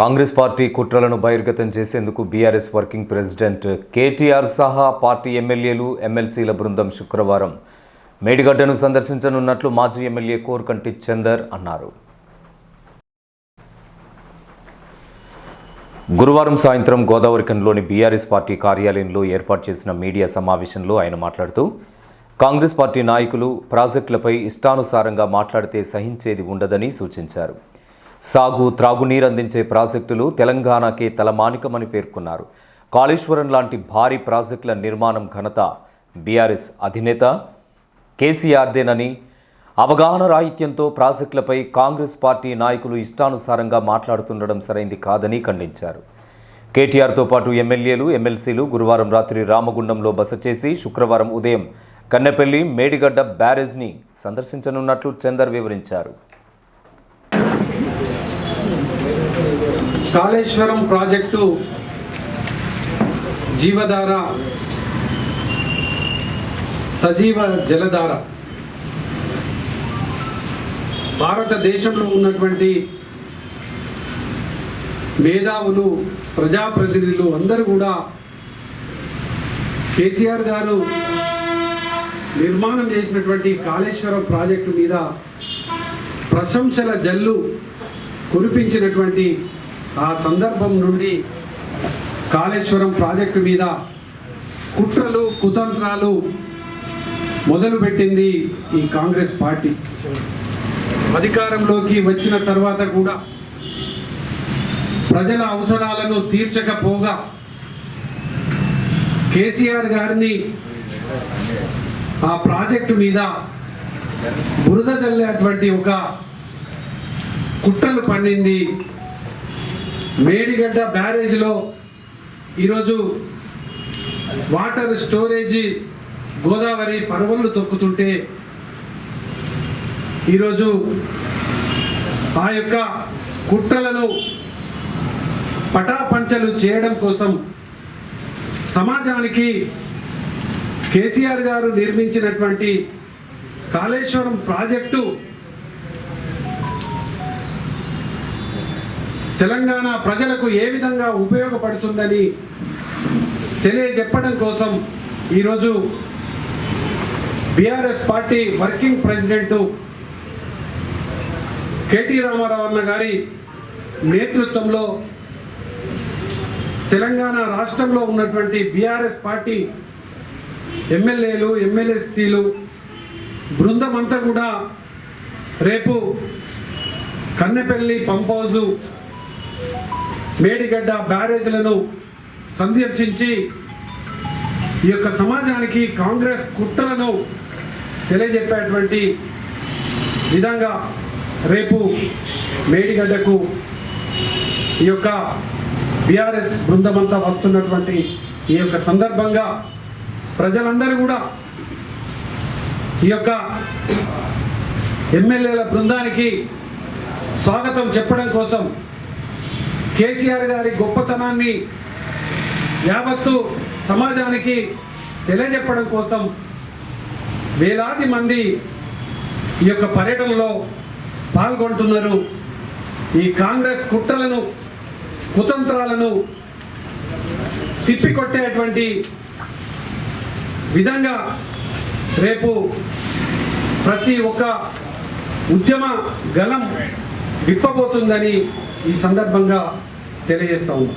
Congress party కుట్రలను బహిర్గతం చేసేందుకు బీఆర్ఎస్ వర్కింగ్ ప్రెసిడెంట్ కేటీఆర్ సహా పార్టీ ఎమ్మెల్యేలు ఎమ్మెల్సీల బృందం శుక్రవారం. మేడిగడ్డను సందర్శించనున్నట్లు మాజీ ఎమ్మెల్యే కోర్కంటి చందర్ అన్నారు. గురువారం సాయంత్రం గోదావరికంలోని బీఆర్ఎస్ పార్టీ కార్యాలయంలో ఏర్పాటు చేసిన మీడియా సమావేశంలో ఆయన మాట్లాడుతూ కాంగ్రెస్ పార్టీ నాయకులు ప్రాజెక్టులపై ఇష్టానుసారంగా మాట్లాడితే సహించేది ఉండదని సూచించారు. సాగు త్రాగునీరు అందించే ప్రాజెక్టులు తెలంగాణకే తలమానికమని పేర్కొన్నారు. కాళేశ్వరం లాంటి భారీ ప్రాజెక్టుల నిర్మాణం ఘనత బీఆర్ఎస్ అధినేత. కేసీఆర్దేనని అవగాహన రాహిత్యంతో ప్రాజెక్టులపై కాంగ్రెస్ పార్టీ నాయకులు ఇష్టానుసారంగా మాట్లాడుతుండడం సరైంది కాదని ఖండించారు. కేటీఆర్తో పాటు ఎమ్మెల్యేలు ఎమ్మెల్సీలు గురువారం రాత్రి రామగుండంలో బస చేసి శుక్రవారం ఉదయం కన్నెపల్లి మేడిగడ్డ బ్యారేజ్ని సందర్శించనున్నట్లు చందర్ వివరించారు. కాళేశ్వరం ప్రాజెక్టు జీవధార సజీవ జలధార. భారతదేశంలో ఉన్నటువంటి మేధావులు ప్రజాప్రతినిధులు అందరూ కూడా కేసీఆర్ గారు నిర్మాణం చేసినటువంటి కాళేశ్వరం ప్రాజెక్టు మీద ప్రశంసల జల్లు కురిపించినటువంటి ఆ సందర్భం నుండి కాళేశ్వరం ప్రాజెక్టు మీద కుట్రలు కుతంత్రాలు మొదలుపెట్టింది ఈ కాంగ్రెస్ పార్టీ. అధికారంలోకి వచ్చిన తర్వాత కూడా ప్రజల అవసరాలను తీర్చకపోగా కేసీఆర్ గారిని ఆ ప్రాజెక్టు మీద బురద చల్లేటువంటి ఒక కుట్రలు పండింది మేడిగడ్డ బ్యారేజ్లో ఈరోజు వాటర్ స్టోరేజీ గోదావరి పర్వళ్ళు తొక్కుతుంటే ఈరోజు ఆ యొక్క కుట్రలను పటాపంచలు చేయడం కోసం సమాజానికి కేసీఆర్ గారు నిర్మించినటువంటి కాళేశ్వరం ప్రాజెక్టు తెలంగాణ ప్రజలకు ఏ విధంగా ఉపయోగపడుతుందని తెలియజెప్పడం కోసం ఈరోజు BRS party working president KT Rama Rao అన్న గారి నేతృత్వంలో తెలంగాణ రాష్ట్రంలో ఉన్నటువంటి బీఆర్ఎస్ పార్టీ ఎమ్మెల్యేలు ఎమ్మెల్యేసీలు బృందమంతా కూడా రేపు కన్నెపల్లి పంప్ హౌజు మేడిగడ్డ బ్యారేజ్లను సందర్శించి ఈ యొక్క సమాజానికి కాంగ్రెస్ కుట్రలను తెలియజెప్పేటువంటి విధంగా రేపు మేడిగడ్డకు ఈ యొక్క బీఆర్ఎస్ బృందమంతా వస్తున్నటువంటి ఈ యొక్క సందర్భంగా ప్రజలందరూ కూడా ఈ యొక్క ఎమ్మెల్యేల బృందానికి స్వాగతం చెప్పడం కోసం కేసీఆర్ గారి గొప్పతనాన్ని యావత్తు సమాజానికి తెలియజెప్పడం కోసం వేలాది మంది ఈ యొక్క పర్యటనలో పాల్గొంటున్నారు. ఈ కాంగ్రెస్ కుట్రలను కుతంత్రాలను తిప్పికొట్టేటువంటి విధంగా రేపు ప్రతి ఒక్క ఉద్యమ గలం విప్పబోతుందని ఈ సందర్భంగా తెలియజేస్తా ఉన్నాం.